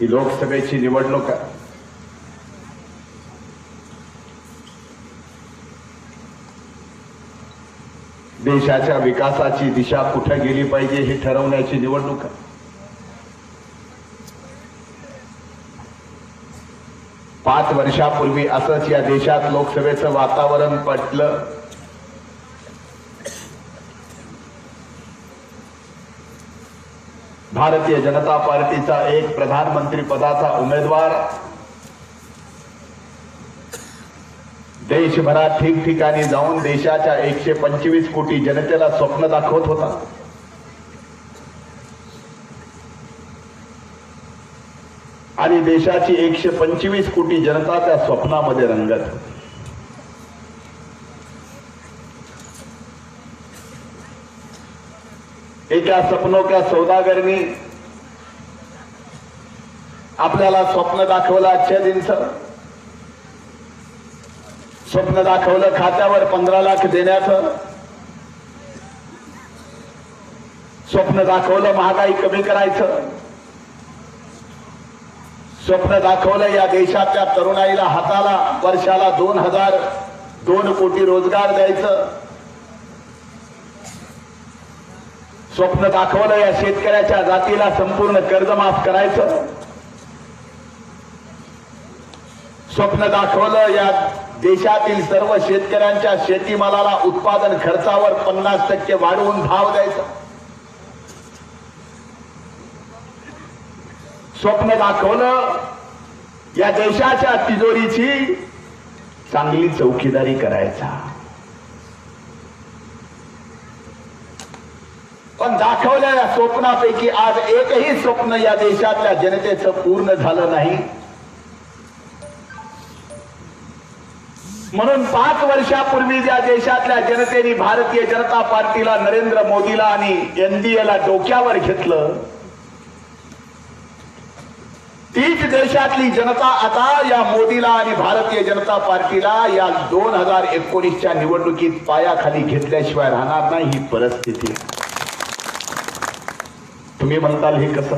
ही लोकसभेची निवडणूक आहे. देशाच्या विकासाची दिशा कुठे गेली पाहिजे हे ठरवण्याची निवडणूक आहे. पाच वर्षापूर्वी असंच या देशात लोकसभेचं वातावरण पटलं. भारतीय जनता पार्टीचा एक प्रधानमंत्री पदाचा उमेदवार. देशभरात ठिकठिकाणी जाऊन देशाच्या एकशे पंचवीस कोटी जनतेला स्वप्न दाखवत होता. आणि देशाची एकशे पंचवीस कोटी जनता त्या स्वप्नामध्ये रंगत होती. एका सपनों का सौदागरनी आपल्याला स्वप्न दाखवलं आजच्या दिवसात. स्वप्न दाखवलं खात्यावर पंधरा लाख देण्याचं. स्वप्न दाखवलं महागाई कमी करायचं. स्वप्न दाखवलं या देशातल्या तरुणाईला हाताला वर्षाला दोन हजार दोन कोटी रोजगार द्यायचं. स्वप्न दाखवलं या शेतकऱ्याच्या जातीला संपूर्ण कर्जमाफ करायचं. स्वप्न दाखवलं या देशातील सर्व शेतकऱ्यांच्या शेतीमालाला उत्पादन खर्चावर पन्नास टक्के वाढवून भाव द्यायचा. स्वप्न दाखवलं या देशाच्या तिजोरीची चांगली चौकीदारी करायचा. पण दाखवलेल्या स्वप्नापैकी आज एकही स्वप्न या देशातल्या जनतेचं पूर्ण झालं नाही. म्हणून पाच वर्षापूर्वी ज्या देशातल्या जनतेने भारतीय जनता पार्टीला नरेंद्र मोदीला आणि एनडीएला डोक्यावर घेतलं तीच देशातली जनता आता या मोदीला आणि भारतीय जनता पार्टीला या दोन हजार एकोणीसच्या निवडणुकीत पायाखाली घेतल्याशिवाय राहणार नाही ही परिस्थिती. तुम्ही म्हणताल हे कसं?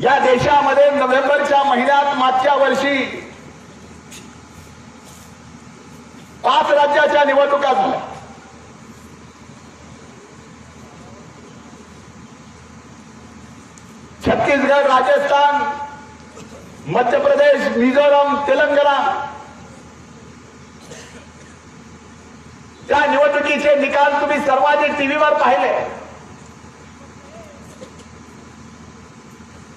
या देशामध्ये नोव्हेंबरच्या महिन्यात मागच्या वर्षी पाच राज्याच्या निवडणुका झाल्या. छत्तीसगड राजस्थान मध्य प्रदेश मिझोरम तेलंगणा त्या निवडणुकीचे निकाल तुम्ही सर्वाधिक टीव्हीवर पाहिले.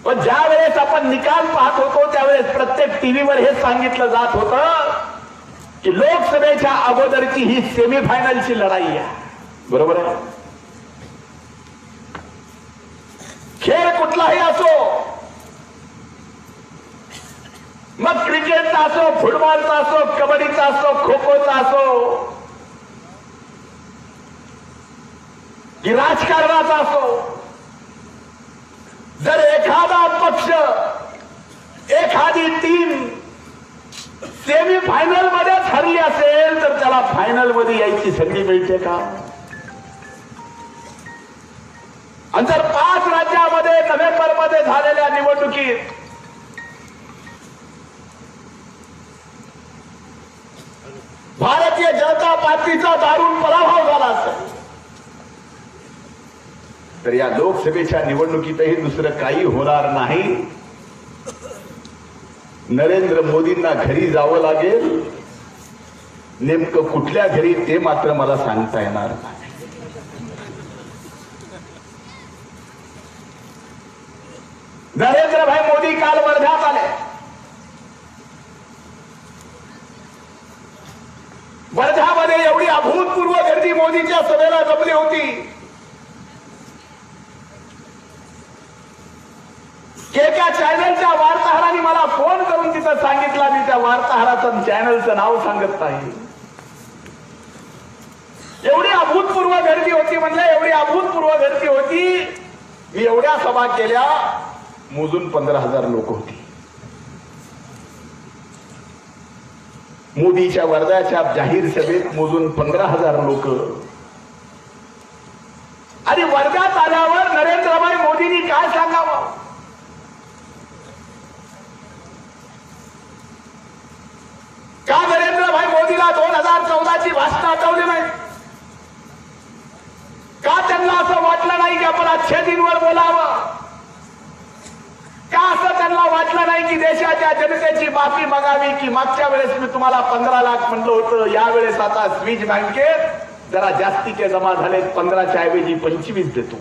पण ज्या वेळेस आपण निकाल पाहत होतो त्यावेळेस प्रत्येक टीव्हीवर हे सांगितलं जात होतं की लोकसभेच्या अगोदरची ही सेमीफायनलची लढाई आहे. बरोबर आहे? खेळ कुठलाही असो मग क्रिकेटचा असो फुटबॉलचा असो कबड्डीचा असो खो खोचा असो की राजकारणाचा असो जर एखादा पक्ष एखादी टीम सेमी फायनल मध्येच हरली असेल तर त्याला फायनलमध्ये यायची संधी मिळते का? आणि जर पाच राज्यामध्ये नोव्हेंबरमध्ये झालेल्या निवडणुकीत भारतीय जनता पार्टीचा दारुण पराभव झाला असेल तर या लोकसभेच्या निवडणुकीतही दुसरं काही होणार नाही. नरेंद्र मोदींना घरी जावं लागेल. नेमकं कुठल्या घरी ते मात्र मला सांगता येणार नाही. नरेंद्रभाई मोदी काल वर्ध्यात आले. वर्ध्यामध्ये एवढी अभूतपूर्व गर्दी मोदीच्या सभेला जमली होती. एका चॅनलच्या वार्ताहराने मला फोन करून तिथं सांगितलं मी त्या वार्ताहराचं चॅनलचं नाव सांगत नाही. एवढी अभूतपूर्व गर्दी होती म्हणजे एवढी अभूतपूर्व गर्दी होती. मी एवढ्या सभा केल्या मोजून पंधरा हजार लोक होती. मोदीच्या वर्ध्याच्या जाहीर सभेत मोजून पंधरा हजार लोक. आणि वर्ध्यात आल्यावर नरेंद्रभाई मोदींनी काय सांगावं? नाचवले नाही? का त्यांना असं वाटलं नाही की आपण अच्छे बोलावं? का असं त्यांना वाटलं नाही की देशाच्या जनतेची माफी मागावी की मागच्या वेळेस मी तुम्हाला पंधरा लाख म्हणलं होतं यावेळेस आता स्विच बँकेत जरा जास्तीचे जमा झाले पंधराच्या ऐवजी पंचवीस देतो.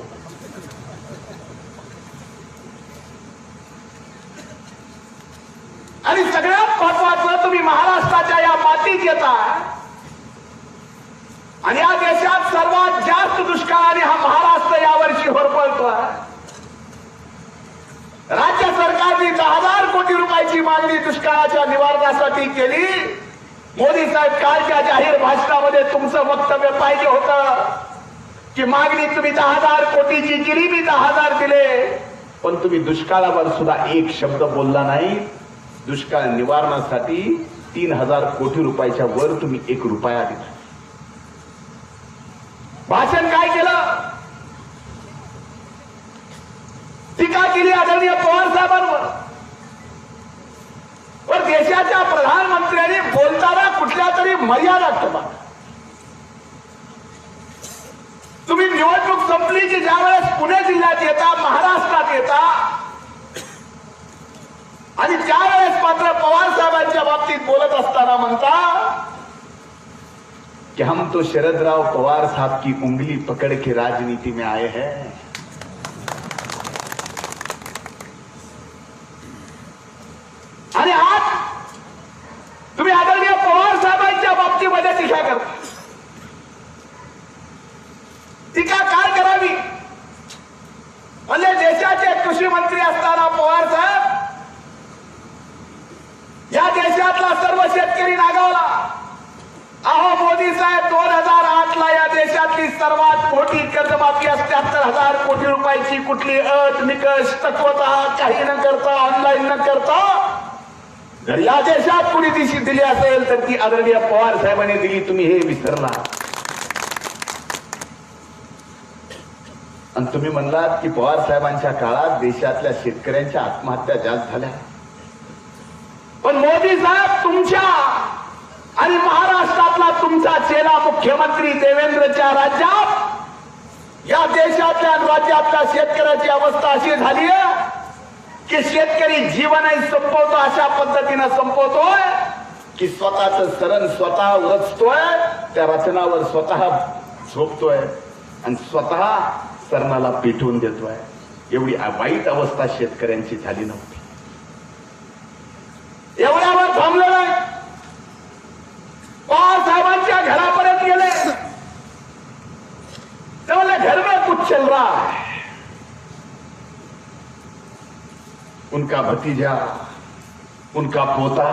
आणि सगळ्यात तुम्ही महाराष्ट्राच्या या मातीत येता. आणि या देशात सर्वात जास्त दुष्काळाने हा महाराष्ट्र यावर्षी होरपळतोय. राज्य सरकारने दहा हजार कोटी रुपयाची मागणी दुष्काळाच्या निवारणासाठी केली. मोदी साहेब कालच्या जाहीर भाषणामध्ये तुमचं वक्तव्य पाहिजे होतं की मागणी तुम्ही दहा हजार कोटीची केली मी दहा हजार दिले. पण तुम्ही दुष्काळावर सुद्धा एक शब्द बोलला नाही. दुष्काळ निवारणासाठी तीन हजार कोटी रुपयाच्या वर तुम्ही एक रुपया दिला. भाषण काय केलं? टीका केली आदरणीय पवार साहेबांवर. पण देशाच्या प्रधानमंत्र्यांनी बोलताना कुठल्या तरी मर्यादा ठेवा तुम्ही निवडणूक संपली की ज्यावेळेस पुणे जिल्ह्यात येता महाराष्ट्रात येता आणि त्यावेळेस मात्र पवार साहेबांच्या बाबतीत बोलत असताना म्हणता कि हम तो शरदराव पवार साहब की उंगली पकड़ के राजनीति में आए हैं आणि आज तुम्ही आदरणीय पवार साहेबांच्या बाबतीमध्ये टीका करता टीका काय करावी म्हणजे देशाचे कृषी मंत्री असताना पवार साहेब या देशातला सर्व शेतकरी नागावला अहो मोदी साहेब दोन हजार आठ ला या देशातली सर्वात मोठी कर्जमाफी अठ्याहत्तर हजार कोटी रुपयाची कुठली अट निकष तत्वता काही न करता ऑनलाईन न करता जर कुणी दिशी दिली असेल तर ती आदरणीय पवार साहेबांनी दिली तुम्ही हे विसरला. आणि तुम्ही म्हणलात की पवार साहेबांच्या काळात देशातल्या शेतकऱ्यांच्या आत्महत्या जास्त झाल्या. पण मोदी साहेब तुमच्या आणि महाराष्ट्रातला तुमचा चेला मुख्यमंत्री देवेंद्रच्या राज्यात या देशातल्या राज्यातल्या शेतकऱ्याची अवस्था अशी झाली आहे की शेतकरी जीवनही संपवतो अशा पद्धतीनं संपवतोय की स्वतःच सरण स्वतः रचतोय त्या रचनावर स्वतः झोपतोय आणि स्वतः सरणाला पेटवून देतोय. एवढी वाईट अवस्था शेतकऱ्यांची झाली नव्हती. एवढ्यावर थांबलं नाही. पवार साहेबांच्या घरापर्यंत गेले. ते घर में कुछ चल रहा है उनका भतीजा उनका पोता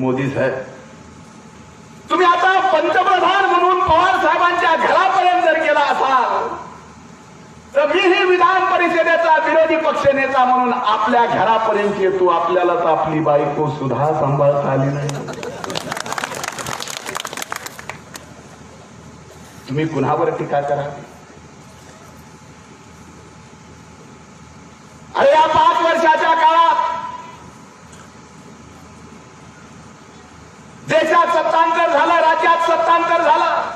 मोदी साहेब। तुम्ही आता पंतप्रधान म्हणून पवार साहेबांच्या घरापर्यंत जर गेला असाल तर मीही विधान परिषदेचा विरोधी पक्ष नेता म्हणून आपल्या घरापर्यंत येतो. आपल्याला तर आपली बायको सुद्धा सांभाळता आली नाही. तुम्ही कुणावर टीका करावी अरे या पाच वर्षाच्या काळात देशात सत्तांतर झालं राज्यात सत्तांतर झालं.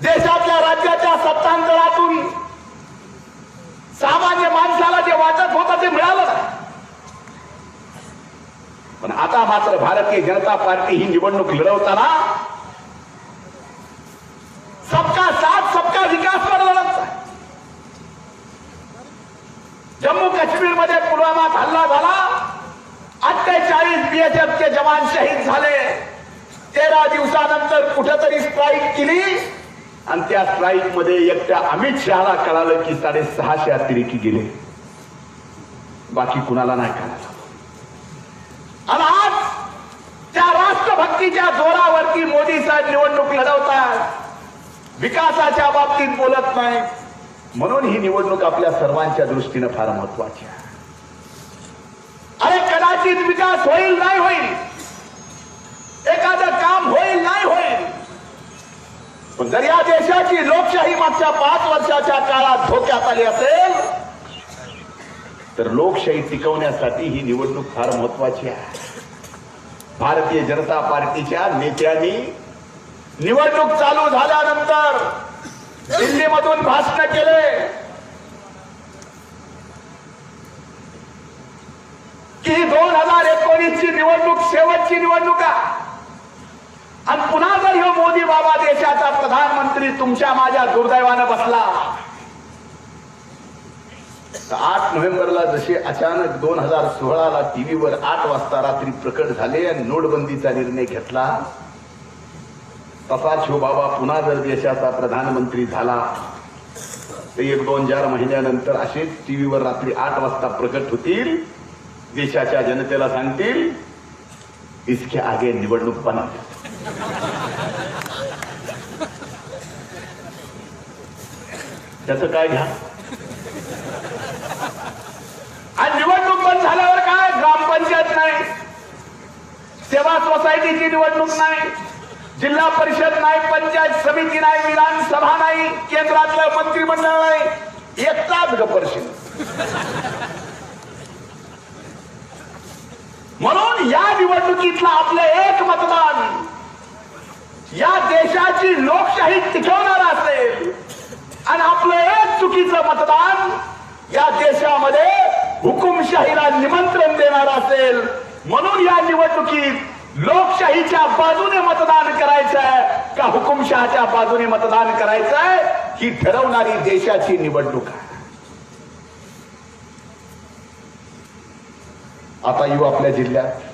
देशातल्या राज्याच्या सत्तांतरातून सामान्य माणसाला जे वाटत होतं ते मिळालं नाही. पण आता मात्र भारतीय जनता पार्टी ही निवडणूक लढवताना सबका साथ सबका विकास वर लढत आहे. जम्मू काश्मीरमध्ये पुलवामात हल्ला झाला अठ्ठेचाळीस बीएसएफ चे जवान शहीद झाले तेरा दिवसानंतर कुठेतरी स्ट्राईक केली. आणि त्या स्ट्राईकमध्ये एकट्या अमित शहाला कळालं की साडेसहाशे अतिरेकी गेले. बाकी कुणाला नाही कळालं. आणि आज त्या राष्ट्रभक्तीच्या जोरावरती मोदी साहेब निवडणूक लढवतात. विकासाच्या बाबतीत बोलत नाही. म्हणून ही निवडणूक आपल्या सर्वांच्या दृष्टीनं फार महत्वाची आहे. अरे कदाचित विकास होईल नाही होईल. एखादं काम हो पण जर या देशाची लोकशाही मागच्या पाच वर्षाच्या काळात धोक्यात आली असेल तर लोकशाही टिकवण्यासाठी ही निवडणूक फार महत्वाची आहे. भारतीय जनता पार्टीच्या नेत्यांनी निवडणूक चालू झाल्यानंतर दिल्लीमधून भाषण केले. की दोन हजार एकोणीस ची निवडणूक शेवटची निवडणूक आहे. आणि पुन्हा जर ह्यो मोदी बाबा देशाचा प्रधानमंत्री तुमच्या माझ्या दुर्दैवानं बसला आठ नोव्हेंबरला जसे अचानक दोन हजार सोळाला टीव्हीवर आठ वाजता रात्री प्रकट झाले आणि नोटबंदीचा निर्णय घेतला तसाच ह्यो बाबा पुन्हा जर देशाचा प्रधानमंत्री झाला तर एक दोन चार महिन्यानंतर असेच टीव्हीवर रात्री आठ वाजता प्रकट होतील देशाच्या जनतेला सांगतील इसके आगे निवडणूक बनवतील त्याच काय घ्या? आणि निवडणूक बंद झाल्यावर काय? ग्रामपंचायत नाही. सेवा सोसायटीची निवडणूक नाही. जिल्हा परिषद नाही पंचायत समिती नाही विधानसभा नाही केंद्रातलं मंत्रिमंडळ नाही. एकटाच गपर्शी म्हणून या निवडणुकीतलं आपलं एक मतदान या देशाची लोकशाही टिकवणार असेल आणि आपलं एक चुकीचं मतदान या देशामध्ये हुकुमशाहीला निमंत्रण देणार असेल. म्हणून या निवडणुकीत लोकशाहीच्या बाजूने मतदान करायचंय का हुकुमशहाच्या बाजूने मतदान करायचंय ही ठरवणारी देशाची निवडणूक आहे. आता येऊ आपल्या जिल्ह्यात.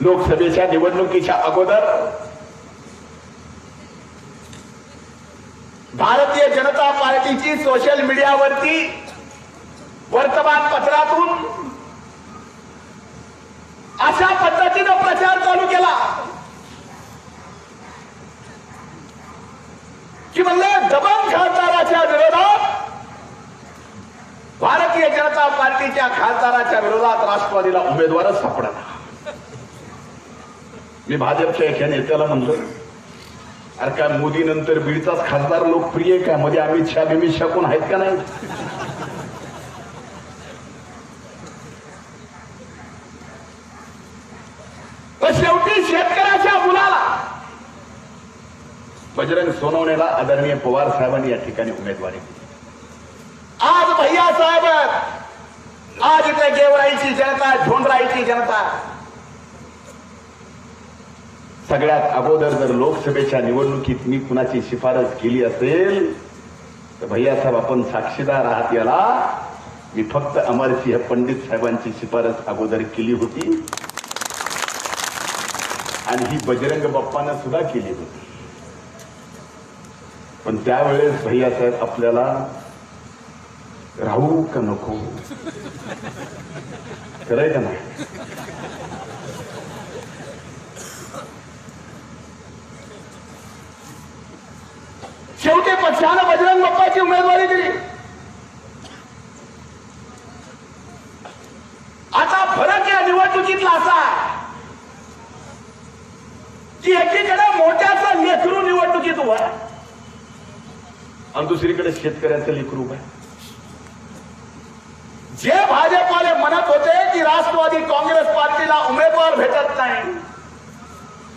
लोकसभेच्या निवडणुकीच्या अगोदर भारतीय जनता पार्टीची सोशल मीडियावरती वर्तमानपत्रातून अशा पद्धतीनं प्रचार चालू केला की म्हणलं दबंग खासदाराच्या विरोधात भारतीय जनता पार्टीच्या खासदाराच्या विरोधात राष्ट्रवादीला उमेदवारच सापडला. मी भाजपच्या एका नेत्याला म्हणलो अरे काय मोदी नंतर बीडचाच खासदार लोकप्रिय आहे का? मध्ये अमित शहा बिमित शहा कोण आहेत का नाही? शेवटी शेतकऱ्याच्या मुलाला बजरंग सोनवणेला आदरणीय पवार साहेबांनी या ठिकाणी उमेदवारी दिली. आज भैया साहेब आज इथे गेवराईची जनता झोंडराईची जनता सगळ्यात अगोदर जर लोकसभेच्या निवडणुकीत मी कुणाची शिफारस केली असेल तर भैयासाहेब आपण साक्षीदार आहात याला. मी फक्त अमरसिंह पंडित साहेबांची शिफारस अगोदर केली होती. आणि ही बजरंग बाप्पानं सुद्धा केली होती. पण त्यावेळेस भैयासाहेब आपल्याला राहू का नको? खरंय का नाही? शेवटी पक्षानं बजरंग बाप्पाची उमेदवारी दिली. आता फरक या निवडणुकीतला असा की एकीकडे मोठ्याचं लेखरू निवडणुकीत उभा आणि दुसरीकडे शेतकऱ्याचं लेखरू उभा जे भाजपवाले म्हणत होते की राष्ट्रवादी काँग्रेस पार्टीला उमेदवार भेटत नाही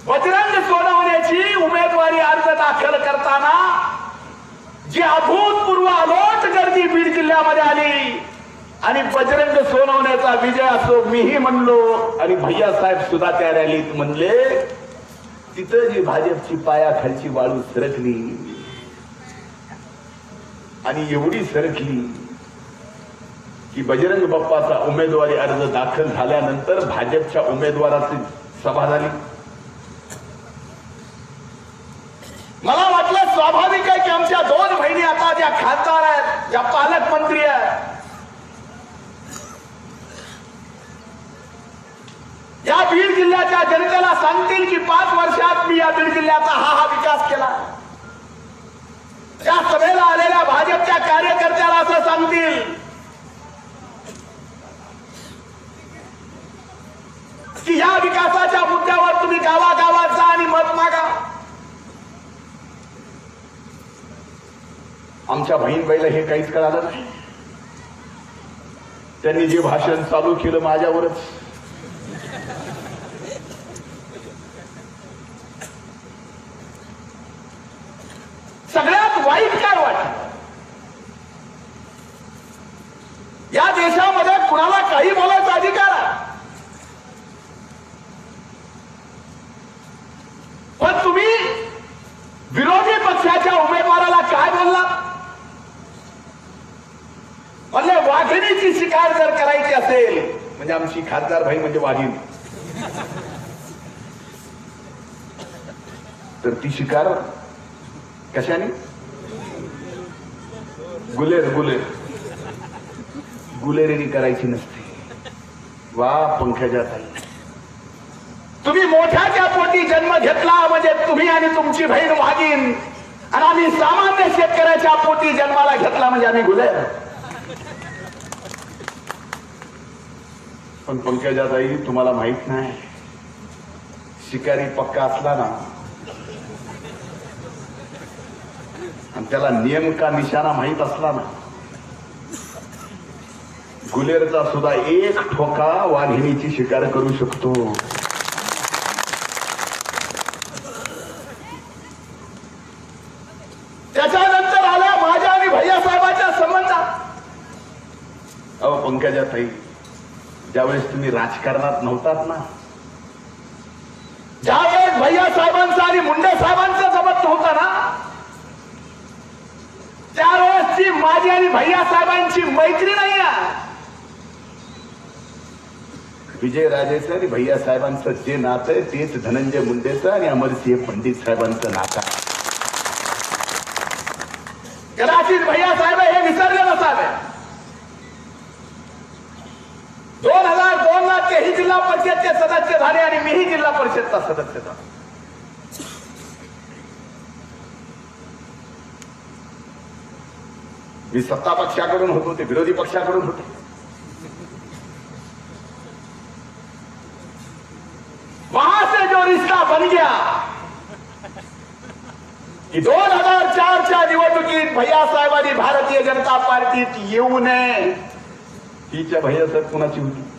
बजरंग सोनवण्याची उमेदवारी अर्ज दाखल करताना जी अभूतपूर्व अलोट गर्दी बीड किल्ल्यामध्ये आली. आणि बजरंग सोनवण्याचा विजय असो मीही म्हणलो. आणि भैया साहेब सुद्धा त्या रॅलीत म्हणले तिथं जी भाजपची पायाखालची वाळू सरकली आणि एवढी सरकली की बजरंग बाप्पाचा उमेदवारी अर्ज दाखल झाल्यानंतर भाजपच्या उमेदवाराची सभा झाली. मला वाटलं स्वाभाविक आहे की आमच्या दोन बहिणी आता ज्या खासदार आहेत ज्या पालकमंत्री आहेत या बीड जिल्ह्याच्या जनतेला सांगतील की पाच वर्षात मी या बीड जिल्ह्याचा हा हा विकास केला. त्या सभेला आलेल्या भाजपच्या कार्यकर्त्याला असं सांगतील. की या विकासाच्या मुद्द्यावर तुम्ही गावागावात जा आणि मत मागा. आमच्या बहीणबाईला हे काहीच कळालं नाही. त्यांनी जे भाषण चालू केलं माझ्यावरच. सगळ्यात वाईट काय वाटत या देशामध्ये कुणाला काही बोलायचा अधिकार आहे? पण तुम्ही विरोधी पक्षाच्या उमेदवार काय बोलला म्हणले कार जर करायची असेल. म्हणजे आमची खासदार भाई म्हणजे वाघीण. तर ती शिकार कशाने? गुलेर गुलेर. गुलेरीने करायची नसते. वा पंकजा ताई. तुम्ही मोठ्याच्या पोटी जन्म घेतला म्हणजे तुम्ही आणि तुमची बहीण वागीन आणि आम्ही सामान्य शेतकऱ्याच्या पोटी जन्माला घेतला म्हणजे आम्ही गुलेर. पण पंकजाताई तुम्हाला माहीत नाही शिकारी पक्का असला ना आणि त्याला नियम का निशाणा माहीत असला ना गुलेरचा सुद्धा एक ठोका वाघिणीची शिकार करू शकतो. त्याच्यानंतर आल्या माझ्या आणि भैया साहेबांच्या संबंधात. अहो पंकजा ताई ज्यावेळेस तुम्ही राजकारणात नव्हतात ना. ज्यावेळेस भैया साहेबांचं आणि मुंडे साहेबांचं जमत नव्हतं ना. त्यावेळेस ती माझी आणि भैया साहेबांची मैत्री नाही विजय राजेचं आणि भैया साहेबांचं जे नातं आहे तेच धनंजय मुंडेचं आणि अमरसिंह पंडित साहेबांचं नातं. कदाचित भैया साहेब हे विसरले नसावे दोन हजार दोन ला तेही जिल्हा परिषदचे सदस्य झाले आणि मीही जिल्हा परिषदचा सदस्य झालो. मी सत्ता पक्षाकडून होतो ते विरोधी पक्षाकडून होते. वहां से जो रिश्ता बन गया की दोन हजार चारच्या निवडणुकीत भैया साहेबांनी भारतीय जनता पार्टीत येऊ नये. हिच्या भैयासाहेब कुणाची होती?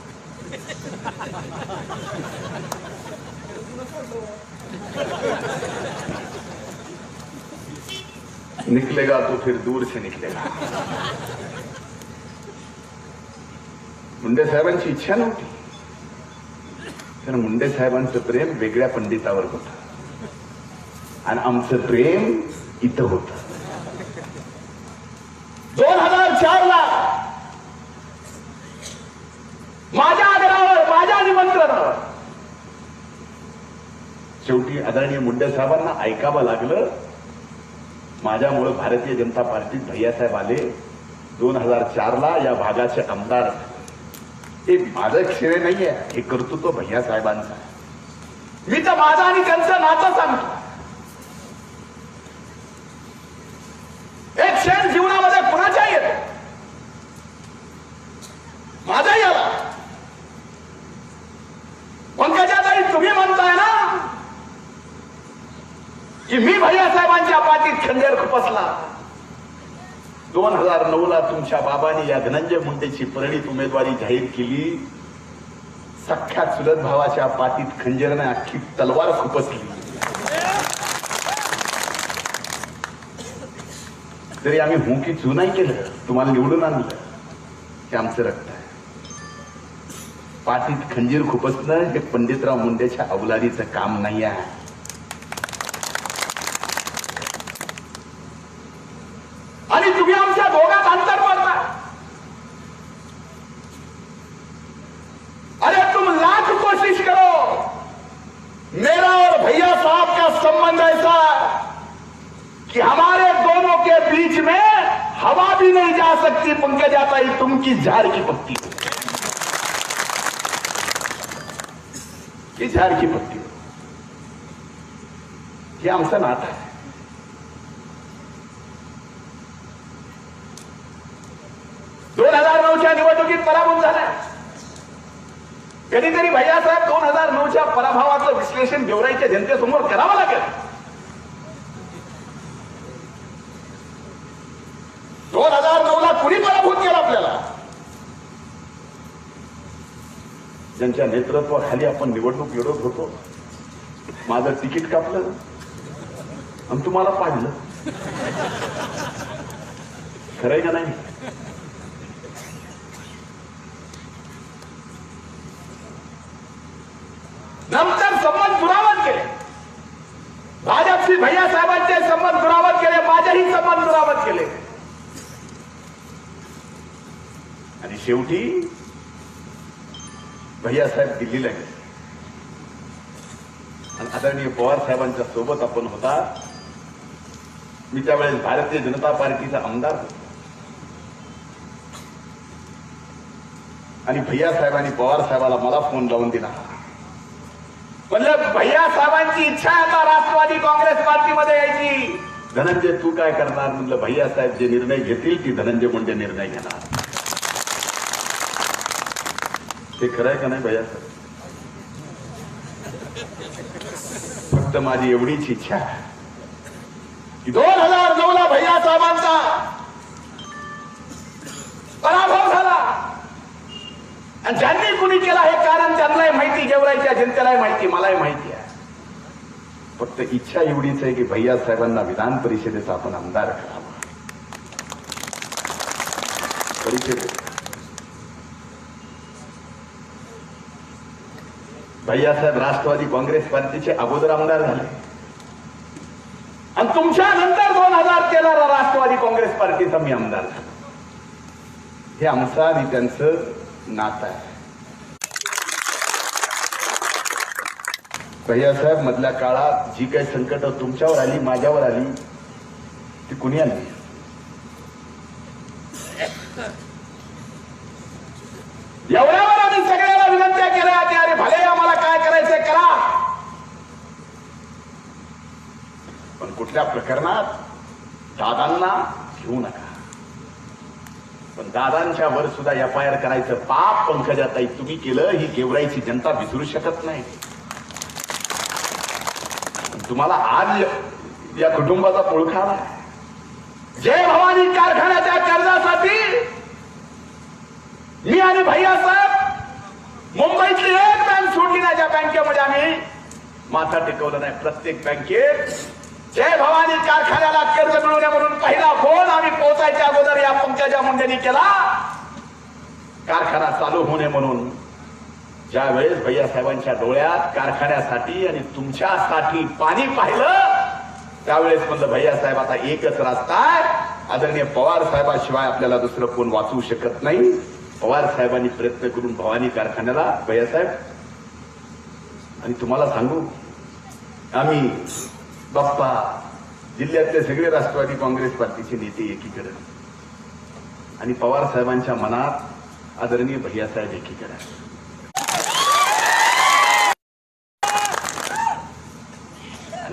निकलेगा तो फिर दूर से निकलेगा। मुंडे साहेबांची इच्छा नव्हती। तर मुंडे साहेबांचं प्रेम वेगळ्या पंडितावर होत. आणि आमचं प्रेम इथं होतं दोन हजार चार ला माझ्या आग्रहावर माझ्या निमंत्रणावर शेवटी आदरणीय मुंडे साहेबांना ऐकावं लागलं. माझ्यामुळे भारतीय जनता पार्टीत भैयासाहेब आले. दोन हजार चार ला या भागाचे आमदार. हे माझं श्रेय नाहीये. हे कर्तृत्व भैया साहेबांचं आहे. मी तर माझं आणि त्यांचं नातं सांगतो. एक क्षण जीवनामध्ये कुणाच्या येतो माझाही आला पंकजाताई तुम्ही म्हणताय ना की मी भैया साहेबांच्या पाठीत खंडेर खुपसला. दोन हजार नऊ ला तुमच्या बाबांनी या धनंजय मुंडेची परिणित उमेदवारी जाहीर केली. सख्या चुलत भावाच्या पाठीत खंजरने अख्खी तलवार खुपसली. तरी आम्ही हू चू नाही केलं? तुम्हाला निवडून आणलं. हे आमचं रक्त आहे. पाठीत खंजीर खुपसणं हे पंडितराव मुंडेच्या अवलादीचं काम नाही आहे आणि तुम्ही आमच्या दोघात अंतर पडता अरे तुम लाख कोशिश करो मेरा और भैया साहब का संबंध ऐसा कि हमारे दोनों के बीच में हवा भी नहीं जा सकती पंकजा ताई तुमकी झार की पत्ती हो. ही झार की पत्ती हो. हे आमचा नात आहे दोन हजार नऊच्या निवडणुकीत पराभूत झाला कधीतरी भैयासाहेब दोन हजार नऊच्या पराभवाचं विश्लेषण देवराईच्या जनतेसमोर करावं लागेल दोन हजार नऊ ला कुणी पराभूत केलं आपल्याला ज्यांच्या नेतृत्वाखाली आपण निवडणूक लढत होतो माझं तिकीट कापलं आणि तुम्हाला पाडलं खरंय का नाही? नंतर संबंध दुरावत केले भाजपशी भैया साहेबांचे संबंध दुरावत केले माझेही संबंध दुरावत केले आणि शेवटी भैया साहेब दिल्लीला गेले आणि आदरणीय पवार साहेबांच्या सोबत आपण होता. मी त्यावेळेस भारतीय जनता पार्टीचा आमदार होतो. आणि भैया साहेबांनी पवार साहेबाला मला फोन लावून दिला. म्हणलं भैया साहेबांची इच्छा आता राष्ट्रवादी काँग्रेस पार्टीमध्ये यायची. धनंजय तू काय करणार? म्हणलं भैया साहेब जे निर्णय घेतील ती धनंजय मुंडे निर्णय घेणार. हे खरं आहे का नाही भैया? फक्त माझी एवढीच इच्छा की दोन हजार नऊ ला भैया साहेबांचा पराभव झाला. आणि ज्यांनी कुणी केला हे कारण त्यांनाही माहिती गेवरायच्या जनतेलाही माहिती मलाही माहिती आहे. फक्त इच्छा एवढीच आहे की भैया साहेबांना विधान परिषदेचा आपण आमदार करावा. भैयासाहेब राष्ट्रवादी काँग्रेस पार्टीचे अगोदर आमदार झाले. आणि तुमच्या नंतर दोन हजार तेरा राष्ट्रवादी काँग्रेस पार्टीचा मी आमदार झालो. हे आमचं आणि त्यांचं नातं आहे. भैयासाहेब मधल्या काळात जी काही संकट तुमच्यावर आली माझ्यावर आली ती कुणी आली एवढ्यावर आम्ही सगळ्याला विनंत्या केल्या की अरे भले आम्हाला काय करायचंय करा पण प्रकरणात दादांना घेऊ नका. पण दादांच्या वर सुद्धा एफ आय आर करायचं पाप पंकजाताई. तुम्ही केलं ही गेवराईची जनता विसरू शकत नाही. तुम्हाला आज या- कुटुंबाचा पुळखा आला. जय भवानी कारखान्याच्या कर्जासाठी मी आणि भैया साहेब मुंबईतली एक बँक सोडली नाही ज्या बँकेमध्ये आम्ही माथा टेकवलं नाही. प्रत्येक बँकेत जय भवानी कारखान्याला कर्ज मिळवण्या म्हणून पहिला फोन आम्ही पोहोचायच्या अगोदर या पंकजा मुंडेनी केला. कारखाना चालू होणे म्हणून. ज्या वेळेस भैया साहेबांच्या डोळ्यात कारखान्यासाठी आणि तुमच्यासाठी पाणी पाहिलं त्यावेळेस म्हणलं भैया साहेब आता एकच रस्ता आहे. आदरणीय पवार साहेबाशिवाय आपल्याला दुसरं कोण वाचवू शकत नाही. पवार साहेबांनी प्रयत्न करून भवानी कारखान्याला भैया साहेब आणि तुम्हाला सांगू आम्ही बाप्पा जिल्ह्यातले सगळे राष्ट्रवादी काँग्रेस पार्टीचे नेते एकीकरण आणि पवार साहेबांच्या मनात आदरणीय भैया साहेब एकीकडे.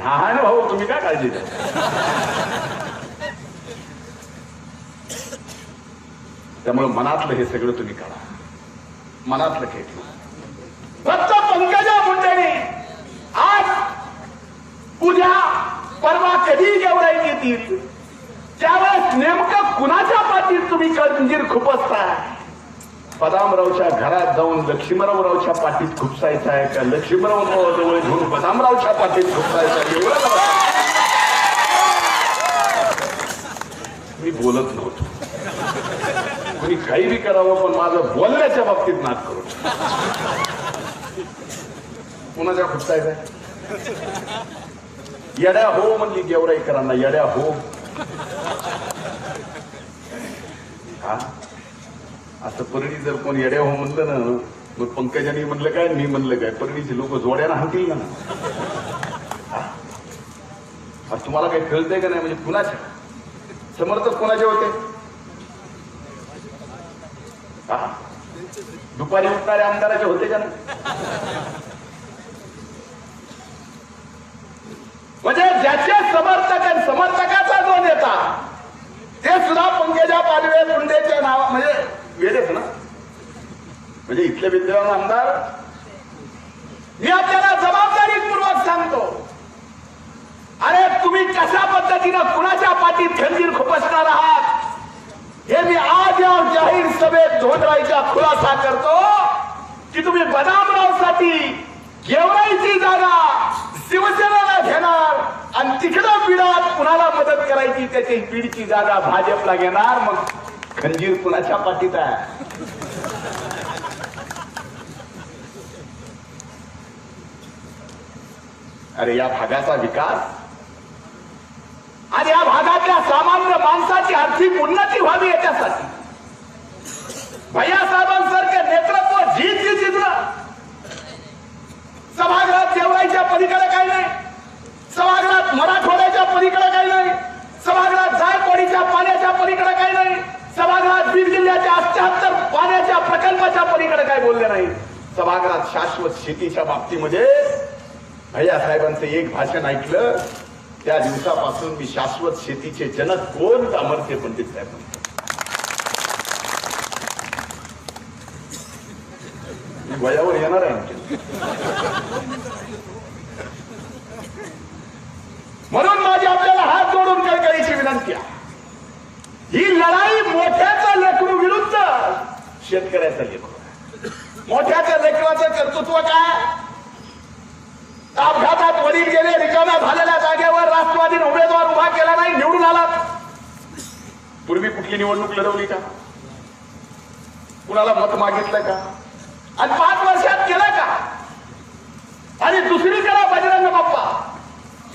हा हा ना भाऊ तुम्ही काय काळजी घ्या त्यामुळे मनातलं हे सगळं तुम्ही काढा. मनातलं हे फक्त पंकजा मुंडेने उद्या परवा कधी गेवराई येतील त्यावेळेस नेमकं कुणाच्या पाठीत तुम्ही कंजीर खुपसताय? बदामरावच्या घरात जाऊन लक्ष्मीरावरावच्या पाठीत खुपसायचा आहे का? लक्ष्मीरावराव जवळ घेऊन बदामरावच्या पाठीत खुपसायचा एवढं मी बोलत नव्हतो. कोणी काही बी करावं पण माझं बोलण्याच्या बाबतीत नाच करू कुणाच्या खुपसायचं येड्या हो म्हणली गेवराईकरांना येड्या हो हा असं परडी जर कोण येड्या हो म्हणलं ना मग पंकजाने म्हणलं काय मी म्हणलं काय परडीचे लोक जोड्यानं हाणतील ना हा? आज तुम्हाला काही कळतंय का नाही म्हणजे कुणाच्या समर्थक कोणाचे होते हा? दुपारी उठणारे आमदाराचे होते का नाही म्हणजे ज्याचे समर्थक आणि समर्थकाचा जो नेता ते सुद्धा पंकजा पालवे मुंडेच्या नाव म्हणजे वेळेच ना आमचे विद्यमान आमदार मी आपल्याला जबाबदारीपूर्वक सांगतो. अरे तुम्ही कशा पद्धतीनं कुणाच्या पाठीत खंजीर खुपसणार आहात? हे मी आज या जाहीर सभेत धोंडराईचा खुलासा करतो की तुम्ही बदामरावसाठी गेवराईची जागा शिवसेनेला घेणार आणि तिकडं पिढात कुणाला मदत करायची त्याची बीडची जागा भाजपला घेणार? मग खंजीर कुणाच्या पाठीत आहे? अरे या भागाचा विकास? आणि या भागातल्या सामान्य माणसाची आर्थिक उन्नती व्हावी याच्यासाठी. भैयासाहेबांसारखे नेतृत्व झीज जी झिजलं सभागृहात जेवणाच्या पलीकडे काही नाही. सभागृहात मराठवाड्याच्या पलीकडे काही नाही. सभागृहात जायकवाडीच्या पाण्याच्या पलीकडे काही नाही. सभागृहात बीड जिल्ह्याच्या अठ्याहत्तर पाण्याच्या प्रकल्पाच्या पलीकडे काही बोलले नाही. सभागृहात शाश्वत शेतीच्या बाबतीमध्ये भैयासाहेबांचं एक भाषण ऐकलं त्या दिवसापासून मी शाश्वत शेतीचे जनक कोण अमरते पंडित साहेब वयावर येणार आहे म्हणून माझी आपल्याला हात जोडून कळकळीची विनंती आहे. ही लढाई मोठ्याचा लेकरू विरुद्ध शेतकऱ्याचा लेकरू मोठ्याच्या लेकराचं कर्तृत्व काय? अपघातात गेले रिकाम्या झालेल्या जागेवर राष्ट्रवादीने उमेदवार उभा केला नाही निवडून आला पूर्वी कुठली निवडणूक लढवली का? कुणाला मत मागितलं का? आणि पाच वर्षात केलं का? आणि दुसरीकडे बजरंग बाप्पा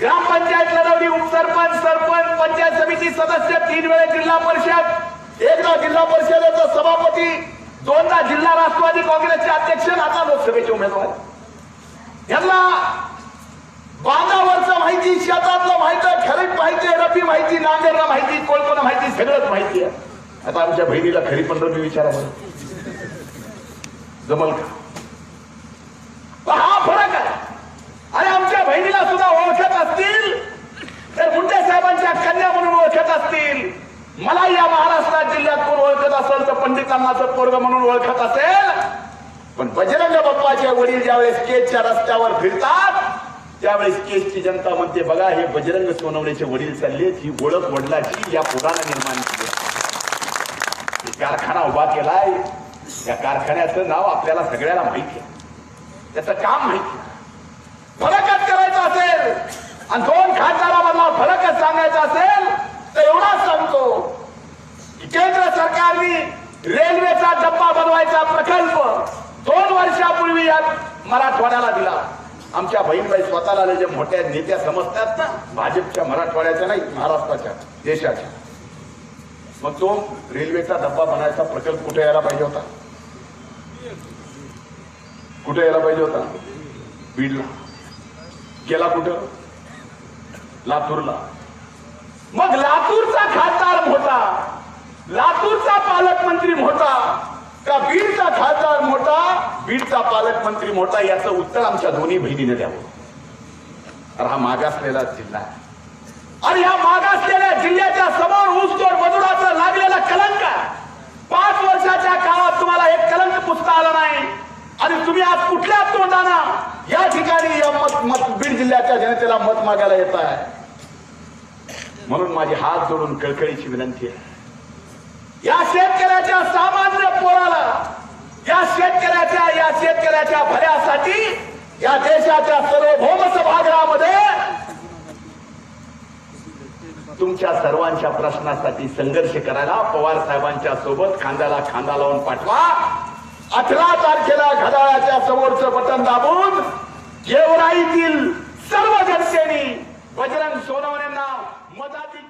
ग्रामपंचायत लढवली उपसरपंच सरपंच पंचायत समिती सदस्य तीन वेळा जिल्हा परिषद एकदा जिल्हा परिषदेचा सभापती दोनदा जिल्हा राष्ट्रवादी काँग्रेसचे अध्यक्ष आता लोकसभेचे उमेदवार. यांना बांधावरचं माहिती शेतातलं माहिती खरीप माहिती रबी माहिती नांदेडला माहिती कोळपणा माहिती सगळंच माहिती आहे. आता आमच्या बहिणीला खरी पण रबी विचारा जमल का? हा फरक आहे. अरे आमच्या बहिणीला सुद्धा ओळखत असतील. तर मुंडे साहेबांच्या कन्या म्हणून ओळखत असतील. मला या महाराष्ट्रात जिल्ह्यात कोण ओळखत असेल तर पंडितांनाचं पोरग म्हणून ओळखत असेल. पण बजरंग बाप्पाचे वडील ज्यावेळेस केजच्या रस्त्यावर फिरतात त्यावेळेस केसची जनता म्हणते बघा हे बजरंग सोनवण्याचे वडील चालले ही ओळख वडिलाची या पुरानं निर्माण केली. कारखाना उभा केलाय. या कारखान्याचं नाव आपल्याला सगळ्याला माहिती आहे. त्याचं काम माहिती आहे. फरकच करायचा असेल आणि दोन खासदारामधला फरकच सांगायचा असेल तर एवढाच सांगतो की केंद्र सरकारने रेल्वेचा डब्बा बनवायचा प्रकल्प दोन वर्षापूर्वी या मराठवाड्याला दिला. आमच्या बहीणबाई स्वतःला जे मोठ्या नेत्या समजतात ना भाजपच्या मराठवाड्याच्या नाही महाराष्ट्राच्या देशाच्या. मग तो रेल्वेचा डब्बा बनायचा प्रकल्प कुठे यायला पाहिजे होता? कुठे यायला पाहिजे होता? बीडला. गेला कुठं? लातूरला. मग लातूरचा खासदार मोठा लातूरचा पालकमंत्री मोठा का बीड बीडचा पालकमंत्री मोठा याचं उत्तर आमच्या दोन्ही बहिणीने द्यावं. तर हा मागासलेला जिल्हा आहे. आणि ह्या मागासलेल्या जिल्ह्याच्या समोर ऊसतोड मजुराचा लागलेला कलंक पाच वर्षाच्या काळात तुम्हाला एक कलंक पुसता आला नाही. आणि तुम्ही आज कुठल्या तोंडानं या ठिकाणी या मत मत बीड जिल्ह्याच्या जनतेला मत मागायला येत आहे? म्हणून माझी हात जोडून कळकळीची विनंती आहे. या शेतकऱ्याच्या सामान्य पोराला या शेतकऱ्याच्या या शेतकऱ्याच्या भल्यासाठी या देशाच्या सर्वभौम सभागृहामध्ये तुमच्या सर्वांच्या प्रश्नासाठी संघर्ष करायला पवार साहेबांच्या सोबत खांद्याला खांदा लावून पाठवा. अठरा तारखेला घड्याळाच्या समोरचं बटन दाबून गेवराईतील सर्व जनतेने बजरंग सोनवण्यांना मताधिक्य